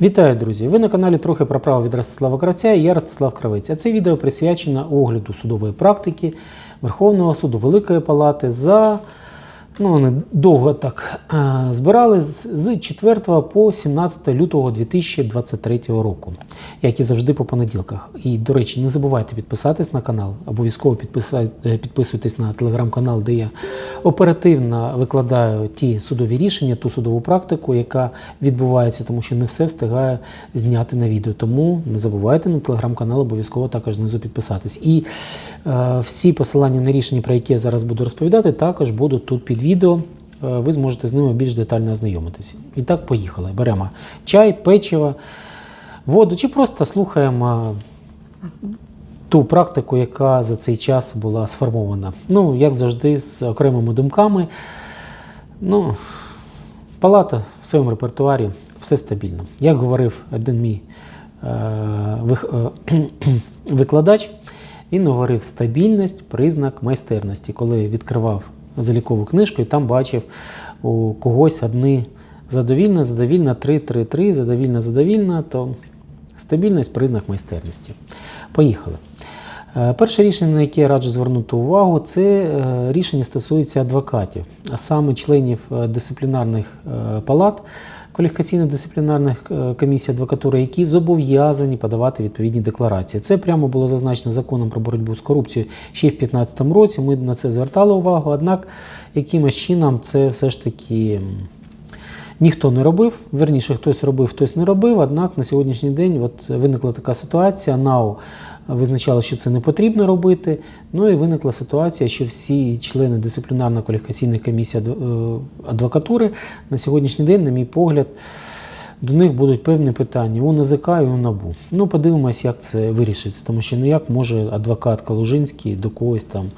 Вітаю, друзі! Ви на каналі трохи про право від Ростислава Кравця і я Ростислав Кравець. А це відео присвячено огляду судової практики Верховного суду Великої Палати за ну, вони довго так е, збирали з з 4 по 17 лютого 2023 року, як і завжди по понеділках. І, до речі, не забувайте підписатись на канал, обов'язково е, підписуйтесь на телеграм-канал, де я оперативно викладаю ті судові рішення, ту судову практику, яка відбувається, тому що не все встигаю зняти на відео. Тому не забувайте на телеграм-канал обов'язково також знизу підписатись. І е, всі посилання на рішення, про які я зараз буду розповідати, також будуть тут під відео. Е, Ви зможете з ними більш детально ознайомитися. І так, поїхали. Беремо чай, печиво, воду чи просто слухаємо ту практику, яка за цей час була сформована. Ну, як завжди, з окремими думками. Ну, палата в своєму репертуарі все стабільно. Як говорив один мій е, е, викладач, він говорив стабільність, признак майстерності. Коли відкривав залікову книжку і там бачив у когось одні задовільна, задовільна, три, три, три, задовільна, задовільна, то стабільність признак майстерності. Поїхали. Е, Перше рішення, на яке я раджу звернути увагу, це е, рішення стосується адвокатів, а саме членів е, дисциплінарних палат, кваліфікаційно-дисциплінарних комісій адвокатури, які зобов'язані подавати відповідні декларації. Це прямо було зазначено законом про боротьбу з корупцією ще в 2015 році. Ми на це звертали увагу, однак якимось чином це все ж таки. Ніхто не робив, верніше, хтось робив, хтось не робив. Однак на сьогоднішній день от виникла така ситуація. НАУ визначало, що це не потрібно робити. Ну і виникла ситуація, що всі члени дисциплінарно-кваліфікаційної комісії е, адвокатури на сьогоднішній день, на мій погляд, до них будуть певні питання у НАЗК і у НАБУ. Ну, подивимось, як це вирішиться, тому що ну як може адвокат Калужинський до когось там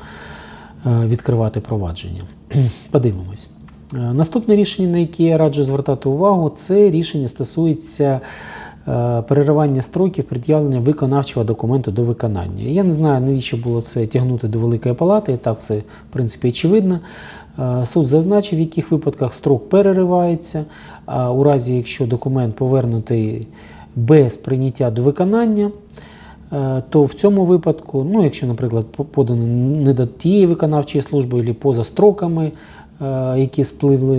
е, відкривати провадження. Подивимось. Е, Наступне рішення, на яке я раджу звертати увагу, це рішення стосується е, переривання строків пред'явлення виконавчого документу до виконання. Я не знаю, навіщо було це тягнути до Великої Палати, і так це, в принципі, очевидно. Е, Суд зазначив, в яких випадках строк переривається, а у разі, якщо документ повернутий без прийняття до виконання, то в цьому випадку, ну, якщо, наприклад, подано не до тієї виконавчої служби, або поза строками, які спливли,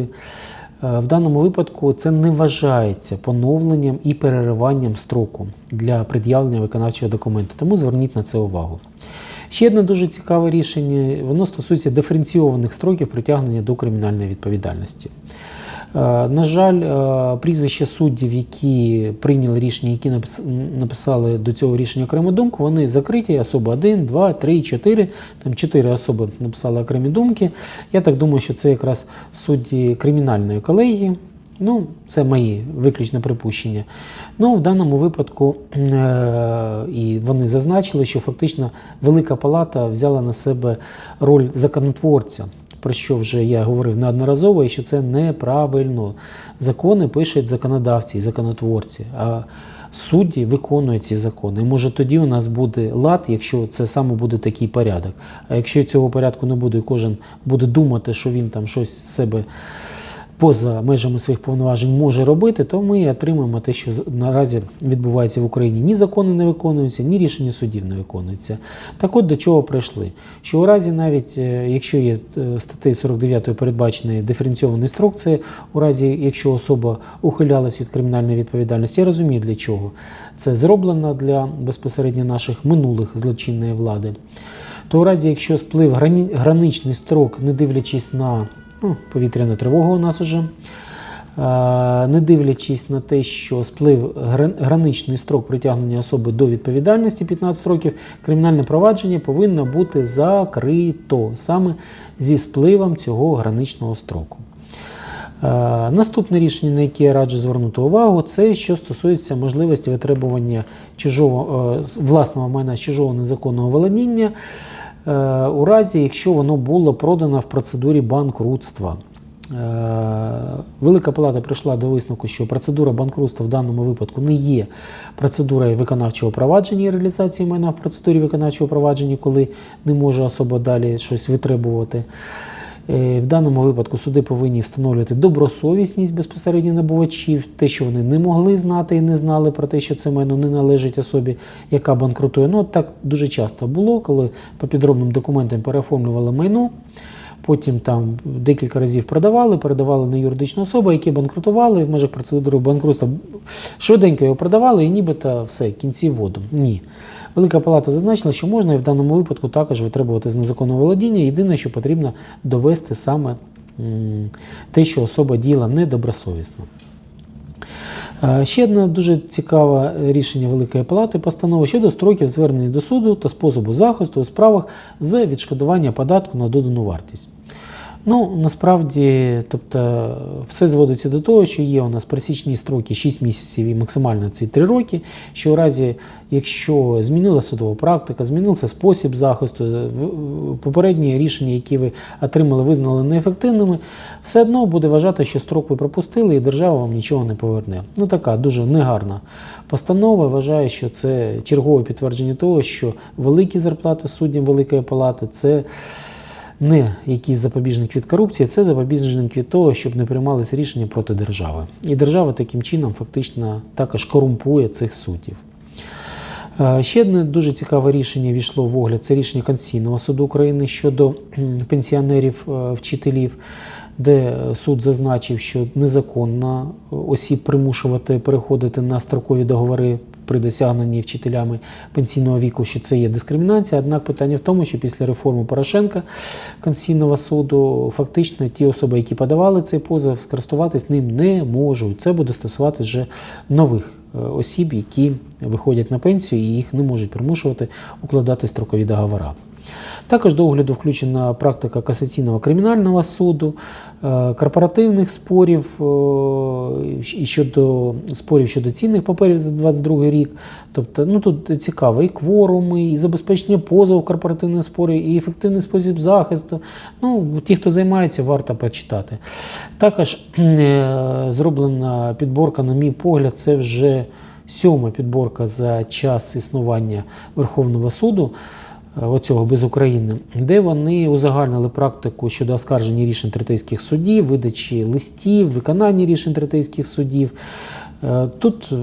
е, в даному випадку це не вважається поновленням і перериванням строку для пред'явлення виконавчого документу. Тому зверніть на це увагу. Ще одне дуже цікаве рішення, воно стосується диференційованих строків притягнення до кримінальної відповідальності. Е, На жаль, е, прізвища суддів, які прийняли рішення, які напис- написали до цього рішення окрему думку, вони закриті. Особа 1, 2, 3, 4. Там 4 особи написали окремі думки. Я так думаю, що це якраз судді кримінальної колегії. Ну, це мої виключне припущення. Ну, в даному випадку е- і вони зазначили, що фактично Велика Палата взяла на себе роль законотворця про що вже я говорив неодноразово, і що це неправильно. Закони пишуть законодавці і законотворці, а судді виконують ці закони. Може тоді у нас буде лад, якщо це саме буде такий порядок. А якщо цього порядку не буде, і кожен буде думати, що він там щось з себе поза межами своїх повноважень може робити, то ми отримаємо те, що наразі відбувається в Україні. Ні закони не виконуються, ні рішення судів не виконуються. Так от до чого прийшли? Що у разі навіть, е, якщо є е, статтею 49 передбачений диференційований строк, це у разі, якщо особа ухилялась від кримінальної відповідальності, я розумію для чого. Це зроблено для безпосередньо наших минулих злочинної влади. То у разі, якщо сплив граничний строк, не дивлячись на ну, повітряну тривогу у нас уже, е, не дивлячись на те, що сплив граничний строк притягнення особи до відповідальності 15 років, кримінальне провадження повинно бути закрито саме зі спливом цього граничного строку. Е, Наступне рішення, на яке я раджу звернути увагу, це що стосується можливості витребування чужого е, власного майна чужого незаконного володіння у разі, якщо воно було продано в процедурі банкрутства. Е, Велика Палата прийшла до висновку, що процедура банкрутства в даному випадку не є процедурою виконавчого провадження і реалізації майна в процедурі виконавчого провадження, коли не може особа далі щось витребувати. Е, В даному випадку суди повинні встановлювати добросовісність безпосередньо набувачів, те, що вони не могли знати і не знали про те, що це майно не належить особі, яка банкрутує. Ну, так дуже часто було, коли по підробним документам переоформлювали майно. Потім там декілька разів продавали, передавали на юридичну особу, які банкрутували в межах процедури банкрутства. Швиденько його продавали і нібито все, кінці воду. Ні. Велика палата зазначила, що можна і в даному випадку також витребувати з незаконного володіння. Єдине, що потрібно довести саме те, що особа діяла недобросовісно. Е, Ще одне дуже цікаве рішення Великої Палати постанови щодо строків звернення до суду та способу захисту у справах з відшкодування податку на додану вартість. Ну, насправді, тобто, все зводиться до того, що є у нас пересічні строки 6 місяців і максимально ці 3 роки. Що у разі, якщо змінила судова практика, змінився спосіб захисту, попередні рішення, які ви отримали, визнали неефективними, все одно буде вважати, що строк ви пропустили і держава вам нічого не поверне. Ну така дуже негарна постанова. Вважаю, що це чергове підтвердження того, що великі зарплати суддям Великої Палати це не якийсь запобіжник від корупції, це запобіжник від того, щоб не приймалися рішення проти держави. І держава таким чином фактично також корумпує цих суддів. Е, Ще одне дуже цікаве рішення війшло в огляд. Це рішення Конституційного суду України щодо пенсіонерів е, вчителів, де суд зазначив, що незаконно осіб примушувати переходити на строкові договори при досягненні вчителями пенсійного віку, що це є дискримінація. Однак питання в тому, що після реформи Порошенка Конституційного суду фактично ті особи, які подавали цей позов, скористуватись ним не можуть. Це буде стосуватися вже нових е, осіб, які виходять на пенсію і їх не можуть примушувати укладати строкові договори. Також до огляду включена практика касаційного кримінального суду, е, корпоративних спорів е, і щодо спорів щодо цінних паперів за 22 рік. Тобто, ну тут цікаво і кворуми, і забезпечення позову корпоративних спорів, і ефективний спосіб захисту. Ну, ті, хто займається, варто почитати. Також е, зроблена підборка, на мій погляд, це вже сьома підборка за час існування Верховного суду оцього без України, де вони узагальнили практику щодо оскарження рішень третейських судів, видачі листів, виконання рішень третейських судів. Е, Тут е,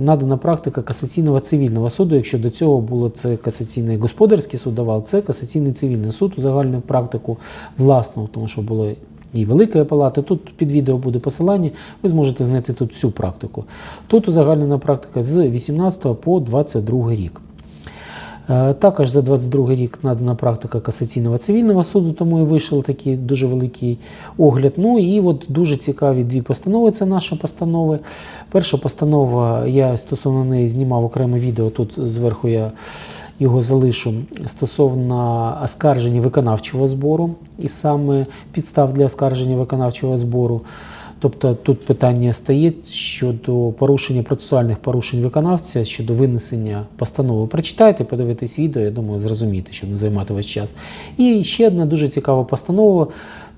надана практика касаційного цивільного суду. Якщо до цього було це касаційний господарський суд давав, це касаційний цивільний суд узагальнив практику власну, тому що було і Великої палати. Тут під відео буде посилання, ви зможете знайти тут всю практику. Тут узагальнена практика з 18 по 22 рік. Е, Також за 22 рік надана практика касаційного цивільного суду, тому і вийшов такий дуже великий огляд. Ну і от дуже цікаві дві постанови. Це наші постанови. Перша постанова, я стосовно неї знімав окреме відео. Тут зверху я його залишу стосовно оскарження виконавчого збору, і саме підстав для оскарження виконавчого збору. Тобто тут питання стоїть щодо порушення процесуальних порушень виконавця щодо винесення постанови. Прочитайте, подивитесь відео, я думаю, зрозумієте, щоб не займати весь час. І ще одна дуже цікава постанова.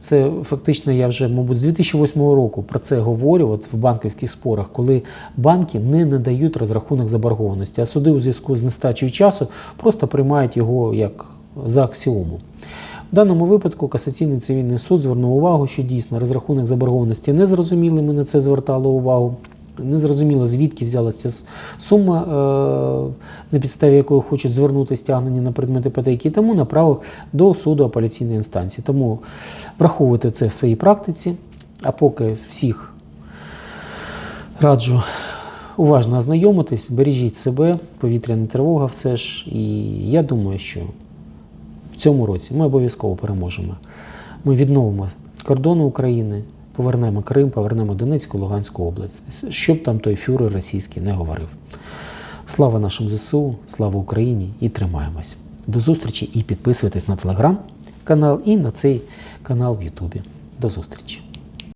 Це фактично я вже, мабуть, з 2008 року про це говорю от в банківських спорах, коли банки не надають розрахунок заборгованості, а суди у зв'язку з нестачею часу просто приймають його як за аксіому. В даному випадку касаційний цивільний суд звернув увагу, що дійсно розрахунок заборгованості не зрозумілий, ми на це звертали увагу. Не зрозуміло, звідки взялася сума, е, на підставі якої хочуть звернути стягнення на предмет іпотеки, тому направив до суду апеляційної інстанції. Тому враховуйте це в своїй практиці, а поки всіх раджу уважно ознайомитись, бережіть себе, повітряна тривога все ж. І я думаю, що в цьому році ми обов'язково переможемо. Ми відновимо кордони України, повернемо Крим, повернемо Донецьку, Луганську область, щоб там той фюрер російський не говорив. Слава нашим ЗСУ, слава Україні і тримаємось. До зустрічі і підписуйтесь на телеграм-канал і на цей канал в Ютубі. До зустрічі!